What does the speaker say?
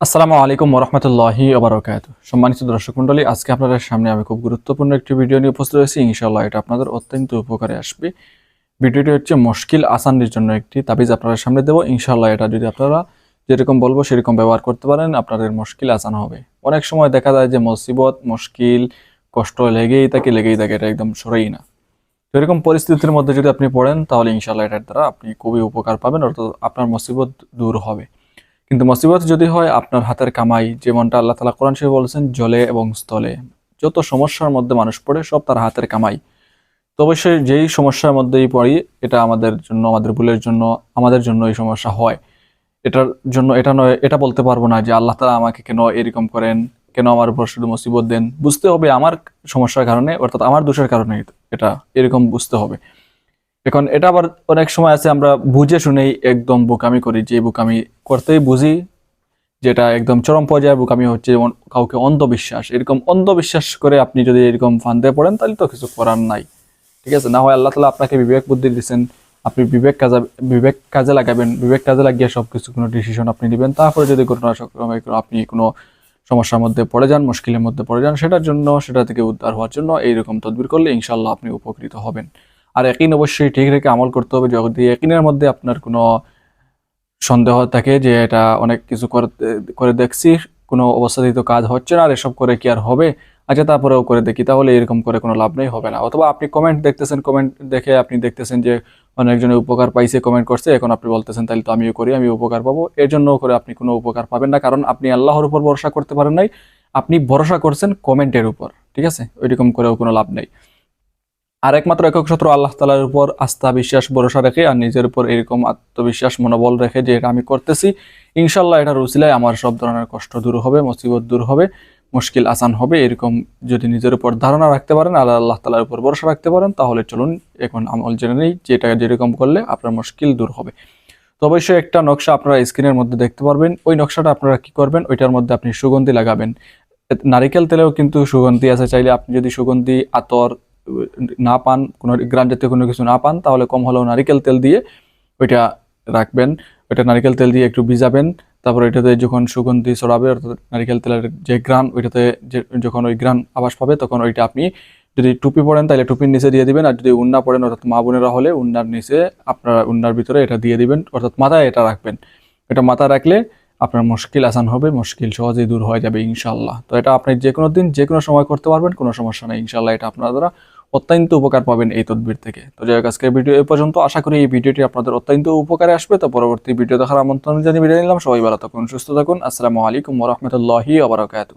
আসসালামু আলাইকুম ওরহমতুল্লাহি ওবরাকাত। সম্মানিত দর্শক মণ্ডলী, আজকে আপনাদের সামনে আমি খুব গুরুত্বপূর্ণ একটি ভিডিও নিয়ে উপস্থিত হয়েছি। ইনশাল্লাহ এটা আপনাদের অত্যন্ত উপকারে আসবে। ভিডিওটি হচ্ছে মুশকিল আসানের জন্য একটি তাবিজ আপনাদের সামনে দেবো। ইনশাল্লাহ এটা যদি আপনারা যেরকম বলব সেরকম ব্যবহার করতে পারেন, আপনাদের মুশকিল আসান হবে। অনেক সময় দেখা যায় যে মুসিবত, মুশকিল, কষ্ট লেগেই থাকে লেগেই থাকে, এটা একদম সরেই না। এরকম পরিস্থিতির মধ্যে যদি আপনি পড়েন, তাহলে ইনশাল্লাহ এটার দ্বারা আপনি খুবই উপকার পাবেন, অর্থাৎ আপনার মুসিবত দূর হবে। কিন্তু মুসিবত যদি হয়, আপনার হাতের কামাই যেমনটা আল্লাহ তালা কোরআন শরীফ বলেছেন, জলে এবং স্থলে। যত সমস্যার মধ্যে মানুষ পড়ে, সব তার হাতের কামাই। তো অবশ্যই যেই সমস্যার মধ্যেই পড়ি, এটা আমাদের জন্য, আমাদের ভুলের জন্য, আমাদের জন্য এই সমস্যা হয়। এটার জন্য, এটা নয়, এটা বলতে পারব না যে আল্লাহ তালা আমাকে কেন এরকম করেন, কেন আমার উপর শুধু মুসিবত দেন। বুঝতে হবে আমার সমস্যার কারণে, অর্থাৎ আমার দোষের কারণে এটা এরকম বুঝতে হবে। এখন এটা আবার অনেক সময় আছে, আমরা বুঝে শুনেই একদম বোকামি করি, যে বোকামি করতেই বুঝি যেটা একদম চরম পর্যায়ে বোকামি হচ্ছে, যেমন কাউকে অন্ধবিশ্বাস। এরকম অন্ধবিশ্বাস করে আপনি যদি এরকম ফান্দে পড়েন, তাহলে তো কিছু করার নাই। ঠিক আছে? না হয় আল্লাহ তালা আপনাকে বিবেক বুদ্ধি দিচ্ছেন আপনি বিবেক কাজে বিবেক কাজে লাগাবেন, বিবেক কাজে লাগিয়ে সব কিছু কোনো ডিসিশন আপনি নেবেন তারপরে যদি ঘটনাক্রমে আপনি কোনো সমস্যার মধ্যে পড়ে যান, মুশকিলের মধ্যে পড়ে যান, সেটার জন্য, সেটা থেকে উদ্ধার হওয়ার জন্য এইরকম তদবির করলে ইনশাল্লাহ আপনি উপকৃত হবেন। আর একই অবশ্যই ঠিক রেখে আমল করতে হবে যদি একিনের মধ্যে আপনার কোনো সন্দেহ থাকে যে এটা অনেক কিছু করে দেখছি, কোনো অবস্থাতেই তো কাজ হচ্ছে না আর এসব করে কি আর হবে আচ্ছা তারপরেও করে দেখি, তাহলে এরকম করে কোনো লাভ নেই, হবে না। অথবা আপনি কমেন্ট দেখতেছেন কমেন্ট দেখে আপনি দেখতেছেন যে অনেকজনের উপকার পাইছে কমেন্ট করছে, এখন আপনি বলতেছেন তাহলে তো আমিও করি আমি উপকার পাবো। এর জন্য করে আপনি কোনো উপকার পাবেন না, কারণ আপনি আল্লাহর উপর ভরসা করতে পারেন নাই, আপনি ভরসা করছেন কমেন্টের উপর, ঠিক আছে? ওইরকম করেও কোনো লাভ নেই। আর একমাত্র একক সত্র আল্লাহ তালার উপর আস্থা, বিশ্বাস, ভরসা রেখে আর নিজের উপর এরকম আত্মবিশ্বাস, মনোবল রেখে যে এটা আমি করতেছি, ইনশাল্লাহ এটা উচিলায় আমার সব ধরনের কষ্ট দূর হবে, মুসিবত দূর হবে, মুশকিল আসান হবে। এরকম যদি নিজের উপর ধারণা রাখতে পারেন আর আল্লাহ তালার উপর ভরসা রাখতে পারেন, তাহলে চলুন এখন আমল জেনে নেই যে এটা যেরকম করলে আপনার মুশকিল দূর হবে। তো অবশ্যই একটা নকশা আপনারা স্ক্রিনের মধ্যে দেখতে পারবেন। ওই নকশাটা আপনারা কি করবেন? ওইটার মধ্যে আপনি সুগন্ধি লাগাবেন। নারিকেল তেলেও কিন্তু সুগন্ধি আছে। চাইলে আপনি যদি সুগন্ধি, আতর না পান, কোনো গ্রান জাতীয় কোনো কিছু না পান, তাহলে কম হলেও নারিকেল তেল দিয়ে ওইটা রাখবেন। ওইটা নারিকেল তেল দিয়ে একটু ভিজাবেন। তারপর এটাতে যখন সুগন্ধি ছড়াবে, অর্থাৎ নারিকেল তেলের যে গ্রান ওইটাতে যে- যখন ওই গ্রান আবাস পাবে, তখন ওইটা আপনি যদি টুপি পরেন, তাহলে টুপির নিচে দিয়ে দিবেন। আর যদি উন্না পরেন, অর্থাৎ মা বোনেরা হলে, উন্নার নিচে আপনার উন্নার ভিতরে এটা দিয়ে দিবেন, অর্থাৎ মাথায় এটা রাখবেন। এটা মাথায় রাখলে আপনার মুশকিল আসান হবে, মুশকিল সহজেই দূর হয়ে যাবে ইনশাল্লাহ তো এটা আপনি যে কোনো দিন যে কোনো সময় করতে পারবেন, কোনো সমস্যা নেই ইনশাল্লাহ এটা আপনার অত্যন্ত উপকার পাবেন এই তদবির থেকে। তো যাই হোক, আজকের ভিডিও এই পর্যন্ত। আশা করি এই ভিডিওটি আপনাদের অত্যন্ত উপকারে আসবে। তো পরবর্তী ভিডিও দেখার আমন্ত্রণ জানিয়ে বিদায় নিলাম। সবাই ভালো থাকুন, সুস্থ থাকুন। আসসালামু আলাইকুম ওরহমতুল্লাহি আবরাকাতু